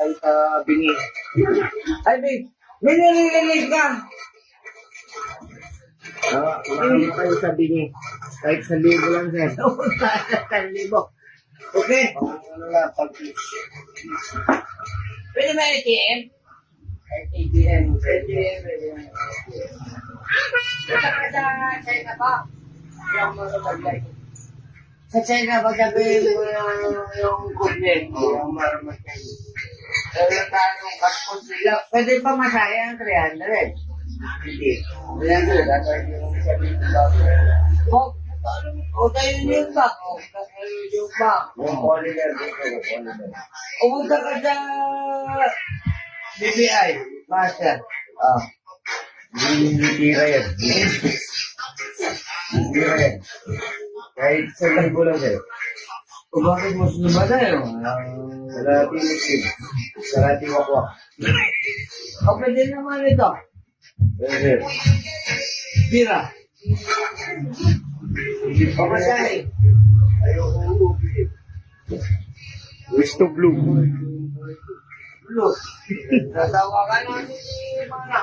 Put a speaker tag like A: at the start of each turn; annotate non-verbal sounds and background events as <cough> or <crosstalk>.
A: Ay, sa bingi. Ay, may, may nilililig ka.
B: Ah, marami kayo sa bingi. Kahit sa libo lang, sir. <laughs>
A: Sa libo. Okay.
B: Ano lang, pag
A: Pwede ba ATM?
B: ATM,
A: ATM. Sa China pa. Yung mga bagay. Sa China, pag sabihin mo yung, yung kumplet, yung Pero tanong kaspon sila, pwede pa masaya ang 300.
B: Hindi.
A: 300, at yung sabihin ko O, o tayo yung ba? O, tayo yung ba?
B: Yung polymer dito, yung polymer.
A: Pumunta ka sa BBI, master.
B: Ah. Hindi yan. Hindi yan. Kahit sa libo lang, sir.
A: O bakit mo sinaba tayo?
B: Kalati muslim. Kalati wakwak.
A: O pwede naman ito.
B: Sir.
A: Bira. Masay.
B: Ayoko. Gusto blue.
A: Look. Natawa ka na ni Mana.